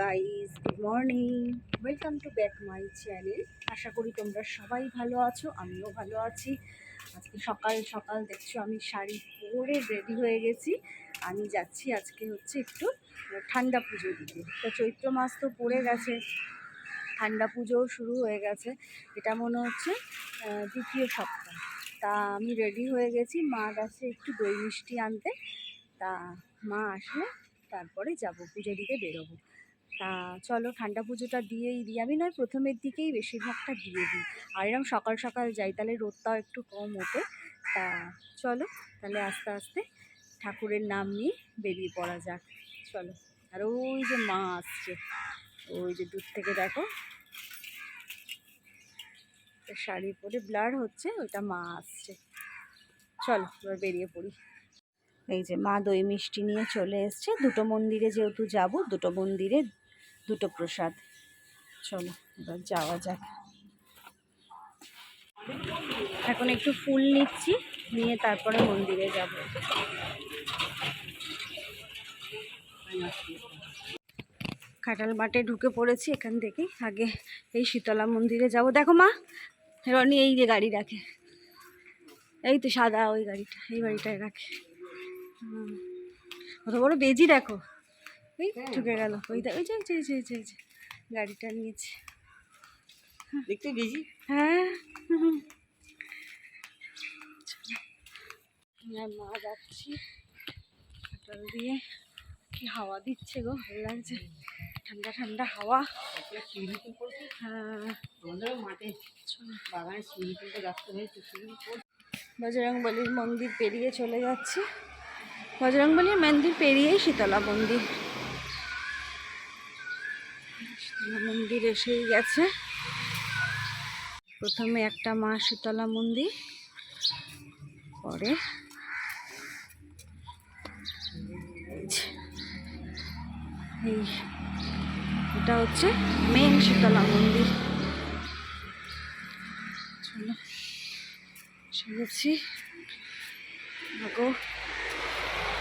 Guys, good morning. Welcome to back my channel. আশা করি তোমরা সবাই ভালো আছো, আমিও ভালো আছি। আজকে সকাল সকাল দেখছ আমি শাড়ি পরে রেডি হয়ে গেছি। আমি যাচ্ছি আজকে হচ্ছে একটু ঠান্ডা পুজো দিতে তো চৈত্র মাস তো পড়ে গেছে, ঠান্ডা পুজোও শুরু হয়ে গেছে। এটা মনে হচ্ছে দ্বিতীয় সপ্তাহ। তা আমি রেডি হয়ে গেছি, মা গেছে একটু দই মিষ্টি আনতে। তা মা আসলে তারপরে যাব, পুজো দিতে বেরোবো। তা চলো ঠান্ডা পুজোটা দিয়েই দিই। আমি নয়, প্রথমের দিকেই বেশিরভাগটা দিয়ে দিই। আর এরকম সকাল সকাল যাই, তাহলে রোদটাও একটু কম ওঠে। তা চলো, তাহলে আস্তে আস্তে ঠাকুরের নাম নিয়ে বেরিয়ে পড়া যাক। চলো, আর ওই যে মা আসছে। ওই যে দূর থেকে দেখো। শাড়ি পরে ব্লার হচ্ছে, ওইটা মা আসছে। চলো, এবার বেরিয়ে পড়ি। এই যে মা দই মিষ্টি নিয়ে চলে এসছে। দুটো মন্দিরে যেহেতু যাব, দুটো মন্দিরে দুটো প্রসাদ। চলো, এবার যাওয়া যাক। এখন একটু ফুল নিচ্ছি, নিয়ে তারপরে মন্দিরে যাব। খাটাল মাঠে ঢুকে পড়েছি এখান থেকে। আগে এই শীতলা মন্দিরে যাব। দেখো মা, রনি এই যে গাড়ি রাখে। এই তো সাদা ওই গাড়িটা, এই গাড়িটায় রাখে। কত বড় বেজি দেখো। ওই ঢুকে গেল। ওই ওই যে ওই যে, যে, যে, যে, গাড়িটা নিয়েছে। দেখতে বেশি হ্যাঁ। হ্যাঁ মা যাচ্ছি। খাটাল দিয়ে কি হাওয়া দিচ্ছে গো ভালো লাগছে। ঠান্ডা ঠান্ডা হাওয়া। হ্যাঁ। পুল বজরংবলির মন্দির পেরিয়ে চলে যাচ্ছি। বজরংবলির মন্দির পেরিয়েই শীতলা মন্দির। শীতলা মন্দির এসেই গেছে। প্রথমে একটা মা শীতলা মন্দির, পরে এই এটা হচ্ছে মেন শীতলা মন্দির। চলো গেছি দেখো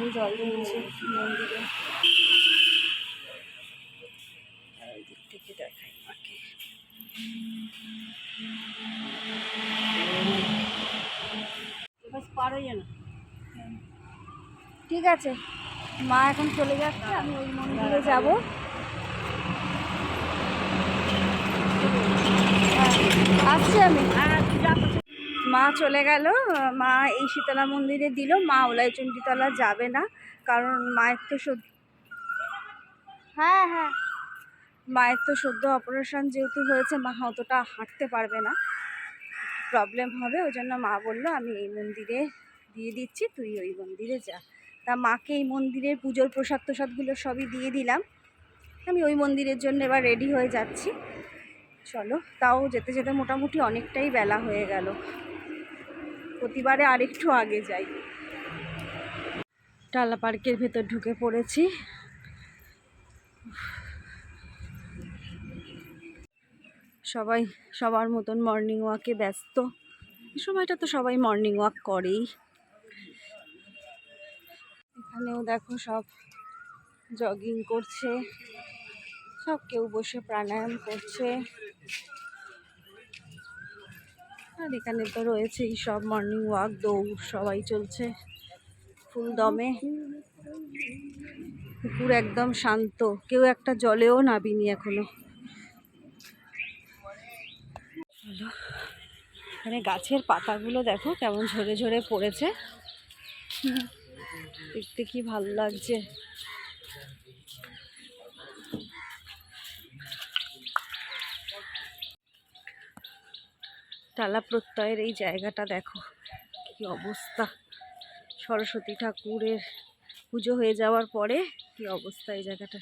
এখন জল দিয়েছে মন্দিরে। আর ওই দিক থেকে দেখাই মাকে। বাস পার হয়ে না ঠিক আছে। মা এখন চলে যাচ্ছে আমি ওই মন্দিরে যাব। আসছি আমি। মা চলে গেল মা এই শীতলা মন্দিরে দিল মা ওলাই ওলাইচণ্ডীতলা যাবে না কারণ মায়ের তো সদ্য হ্যাঁ হ্যাঁ। মায়ের তো সদ্য অপারেশন যেহেতু হয়েছে মা অতটা হাঁটতে পারবে না। প্রবলেম হবে ওই জন্য মা বলল আমি এই মন্দিরে দিয়ে দিচ্ছি তুই ওই মন্দিরে যা। তা মাকে এই মন্দিরের পুজোর প্রসাদ প্রসাদগুলো সবই দিয়ে দিলাম। আমি ওই মন্দিরের জন্য এবার রেডি হয়ে যাচ্ছি। চলো তাও যেতে যেতে মোটামুটি অনেকটাই বেলা হয়ে গেল। প্রতিবারে আরেকটু আগে যাই। টালা পার্কের ভেতর ঢুকে পড়েছি। সবাই সবার মতন মর্নিং ওয়াকে ব্যস্ত। এই সময়টা তো সবাই মর্নিং ওয়াক করেই। এখানেও দেখো সব জগিং করছে। সব কেউ বসে প্রাণায়াম করছে। আর এখানে তো রয়েছেই সব মর্নিং ওয়াক দৌড়, সবাই চলছে ফুল দমে। পুকুর একদম শান্ত, কেউ একটা জলেও নাবিনি এখনও। এখানে গাছের পাতাগুলো দেখো কেমন ঝরে ঝরে পড়েছে। দেখতে কি ভালো লাগছে। টালা প্রত্যয়ের এই জায়গাটা দেখো, কি অবস্থা। সরস্বতী ঠাকুরের পুজো হয়ে যাওয়ার পরে কি অবস্থা এই জায়গাটা।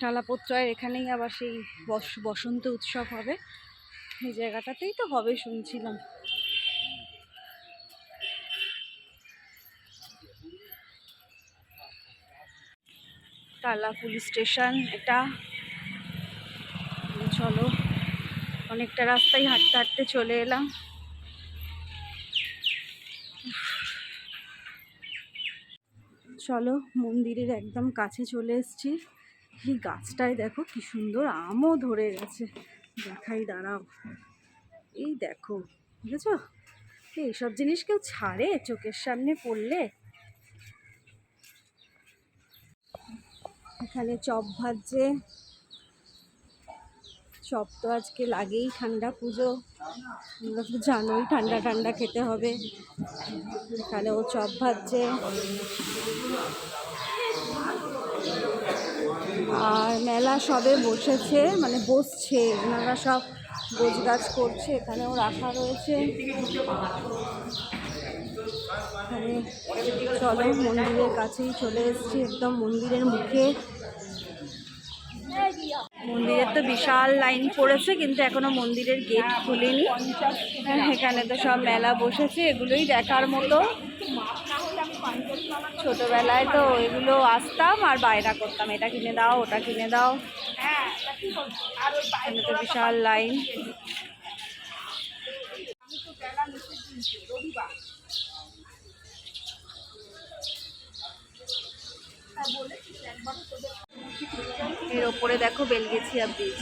টালা প্রত্যয়ের এখানেই আবার সেই বস- বসন্ত উৎসব হবে। এই জায়গাটাতেই তো হবে শুনছিলাম। টালা পুলিশ স্টেশন, এটা। চলো। অনেকটা রাস্তায় হাঁটতে হাঁটতে চলে এলাম। চলো মন্দিরের একদম কাছে চলে এসছি। এই গাছটায় দেখো কি সুন্দর আমও ধরে গেছে। দেখাই, দাঁড়াও। এই দেখো, বুঝেছ? এইসব জিনিস কেউ ছাড়ে চোখের সামনে পড়লে? এখানে চপ ভাজছে চপ তো আজকে লাগেই ঠান্ডা পুজো। তোমরা তো জানোই ঠান্ডা ঠান্ডা খেতে হবে। এখানে ও চপ ভাজছে। আর মেলা সবে বসেছে মানে বসছে, ওনারা সব গোছগাছ করছে, এখানেও রাখা রয়েছে। এখানে চলো, মন্দিরের কাছেই চলে এসেছি, একদম মন্দিরের মুখে। মন্দিরের তো বিশাল লাইন পড়েছে, কিন্তু এখনও মন্দিরের গেট খুলেনি। এখানে তো সব মেলা বসেছে, এগুলোই দেখার মতো। ছোটবেলায় তো এগুলো আসতাম আর বায়না করতাম, এটা কিনে দাও, ওটা কিনে দাও। এখানে তো বিশাল লাইন। এর ওপরে দেখো বেলগেছিয়া ব্রিজ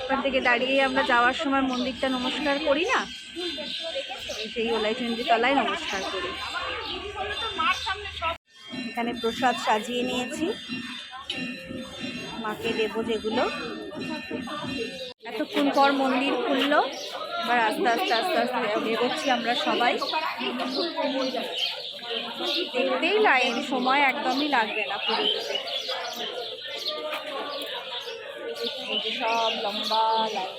ওখান থেকে দাঁড়িয়ে আমরা যাওয়ার সময় মন্দিরটা নমস্কার করি না? সেই ওলাইচন্ডী তলায় নমস্কার করি। এখানে প্রসাদ সাজিয়ে নিয়েছি। মাকে দেবো যেগুলো। এতক্ষণ পর মন্দির খুললো। এবার আস্তে আস্তে আস্তে আস্তে বেরোচ্ছি আমরা সবাই। দেখতেই লাইন, সময় একদমই লাগবে না পুরীতে এই সব লম্বা লাইন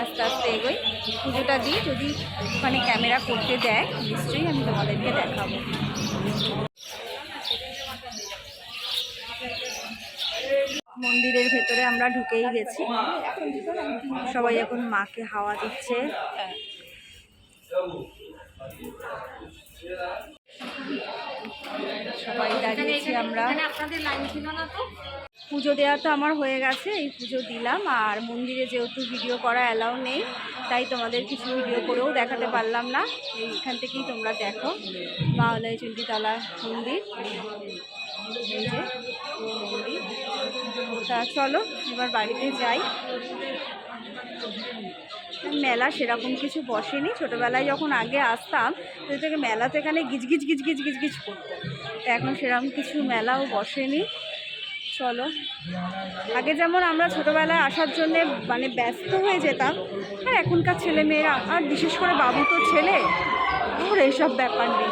আস্তে আস্তে এগোই। পুজোটা দিই, যদি ওখানে ক্যামেরা করতে দেয়, নিশ্চয়ই আমি তোমাদেরকে দেখাবো। মন্দিরের ভেতরে আমরা ঢুকেই গেছি। সবাই এখন মাকে হাওয়া দিচ্ছে। সবাই দাঁড়িয়েছি আমরা। আপনাদের লাইন ছিল না তো? পুজো দেওয়া তো আমার হয়ে গেছে এই পুজো দিলাম। আর মন্দিরে যেহেতু ভিডিও করা অ্যালাউ নেই তাই তোমাদের কিছু ভিডিও করেও দেখাতে পারলাম না। এইখান থেকেই তোমরা দেখো। বাংলায় চণ্ডীতলা মন্দির। তা চলো এবার বাড়িতে যাই। মেলা, সেরকম কিছু বসেনি। ছোটোবেলায় যখন আগে আসতাম, তো থেকে মেলা তো এখানে গিজগিজ গিজগিজ গিজগিজ করতো। তো এখন সেরকম কিছু মেলাও বসেনি। চলো। আগে যেমন আমরা ছোটোবেলায় আসার জন্যে মানে ব্যস্ত হয়ে যেতাম, আর এখনকার ছেলে মেয়েরা আর বিশেষ করে বাবু তো ছেলে, ওর এইসব ব্যাপার নেই।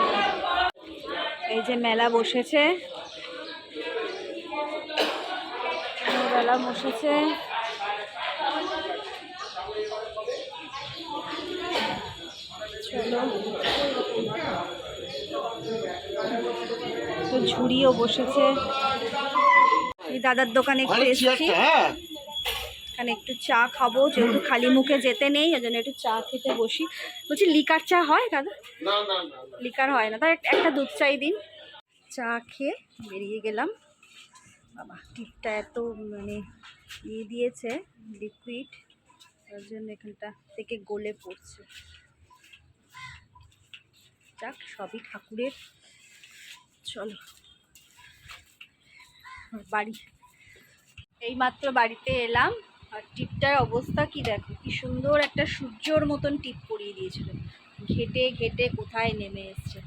এই যে মেলা বসেছে। মেলা বসেছে। তো ঝুড়িও বসেছে। এই দাদার দোকানে একটু এসেছি। এখানে একটু চা খাব যেহেতু খালি মুখে যেতে নেই ওই জন্য একটু চা খেতে বসি। বলছি লিকার চা হয় দাদা। লিকার হয় না। তাই একটা দুধ চাই দিন। চা খেয়ে বেরিয়ে গেলাম। বাবা টিপটা এত মানে ইয়ে দিয়েছে লিকুইড তার জন্য এখানটা থেকে গলে পড়ছে। যাক, সবই ঠাকুরের। চলো বাড়ি। এইমাত্র বাড়িতে এলাম, আর টিপটার অবস্থা কি দেখো, কি সুন্দর একটা সূর্যর মতন টিপ পরিয়ে দিয়েছিল। ঘেটে ঘেটে কোথায় নেমে এসছে।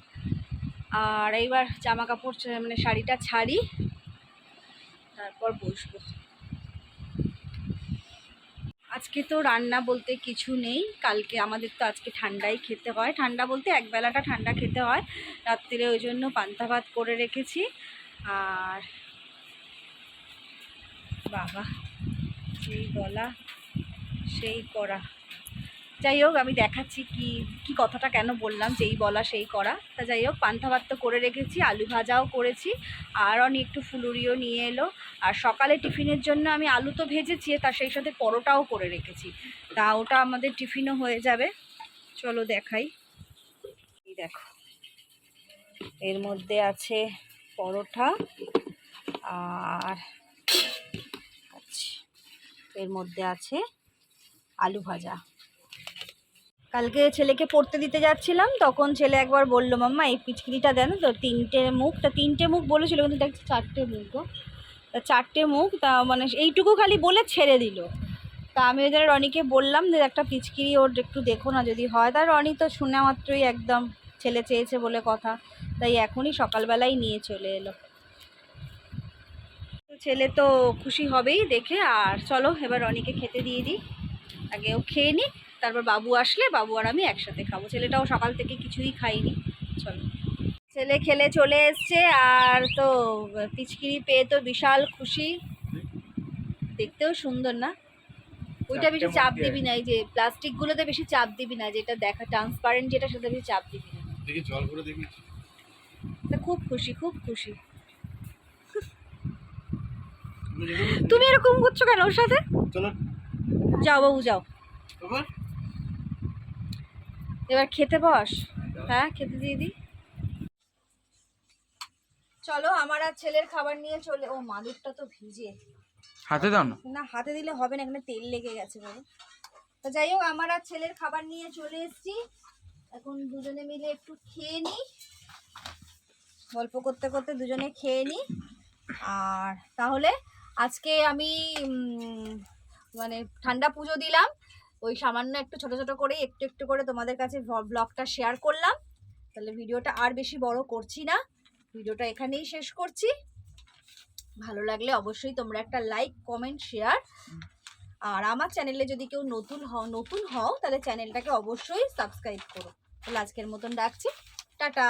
আর এইবার জামা কাপড় মানে শাড়িটা ছাড়ি, তারপর বসবো। আজকে তো রান্না বলতে কিছু নেই। কালকে আমাদের তো আজকে ঠান্ডাই খেতে হয়। ঠান্ডা বলতে একবেলাটা ঠান্ডা খেতে হয়। রাত্রিরে ওই জন্য পান্তা ভাত করে রেখেছি। আর বাবা সেই গলা, সেই করা যাই হোক আমি দেখাচ্ছি কি কি কথাটা কেন বললাম যেই বলা সেই করা। তা যাই হোক পান্তা ভাত তো করে রেখেছি আলু ভাজাও করেছি আর অনেক একটু ফুলুরিও নিয়ে এলো। আর সকালে টিফিনের জন্য আমি আলু তো ভেজেছি তার সেই সাথে পরোটাও করে রেখেছি। তা ওটা আমাদের টিফিনও হয়ে যাবে। চলো দেখাই। দেখো এর মধ্যে আছে পরোটা আর আচ্ছা, এর মধ্যে আছে আলু ভাজা। কালকে ছেলেকে পড়তে দিতে যাচ্ছিলাম, তখন ছেলে একবার বলল, মাম্মা, এই পিচকিরিটা দেন তো, তিনটে মুখ। তা তিনটে মুখ বলেছিল, কিন্তু দেখছি চারটে মুখ গো। তা চারটে মুখ, তা মানে এইটুকু খালি বলে ছেড়ে দিল। তা আমি ওই জন্য রনিকে বললাম যে, একটা পিচকিরি ওর একটু দেখো না, যদি হয়। তা রনি তো শুনে মাত্রই একদম ছেলে চেয়েছে বলে কথা, তাই এখনই সকালবেলাই নিয়ে চলে এলো। ছেলে তো খুশি হবেই দেখে, আর চলো এবার রনিকে খেতে দিয়ে দিই। আগে ও খেয়ে নিই তারপর বাবু আসলে বাবু আর আমি একসাথে খাব। ছেলেটাও সকাল থেকে কিছুই খাইনি চলো। ছেলে খেলে চলে এসছে আর তো পিচকিরি পেয়ে তো বিশাল খুশি। দেখতেও সুন্দর না? ওইটা বেশি চাপ দিবি না এই যে প্লাস্টিকগুলোতে বেশি চাপ দিবি না যেটা দেখা ট্রান্সপারেন্ট যেটা সেটা বেশি চাপ দিবি না। দেখি জল করে দেখি। তা খুব খুশি খুব খুশি। তুমি এরকম করছ কেন ওর সাথে? চলো। যাও বাবু যাও। এবার খেতে বস। হ্যাঁ খেতে দিয়ে দিই। চলো আমার আর ছেলের খাবার নিয়ে চলে ও মাদুরটা তো ভিজে। হাতে দাও না। না হাতে দিলে হবে না এখানে তেল লেগে গেছে বাবু। তো যাই হোক আমার আর ছেলের খাবার নিয়ে চলে এসেছি। এখন দুজনে মিলে একটু খেয়ে নিই। গল্প করতে করতে দুজনে খেয়ে নিই। আর তাহলে আজকে আমি মানে ঠান্ডা পুজো দিলাম। ওই সামান্য একটু ছোট ছোট করে একটু একটু করে তোমাদের কাছে ব্লগটা শেয়ার করলাম। তাহলে ভিডিওটা আর বেশি বড় করছি না। ভিডিওটা এখানেই শেষ করছি। ভালো লাগলে অবশ্যই তোমরা একটা লাইক কমেন্ট শেয়ার আর আমার চ্যানেলে যদি কেউ নতুন হও নতুন হও, তাহলে চ্যানেলটাকে অবশ্যই সাবস্ক্রাইব করো। তাহলে আজকের মতন ডাকছি টাটা!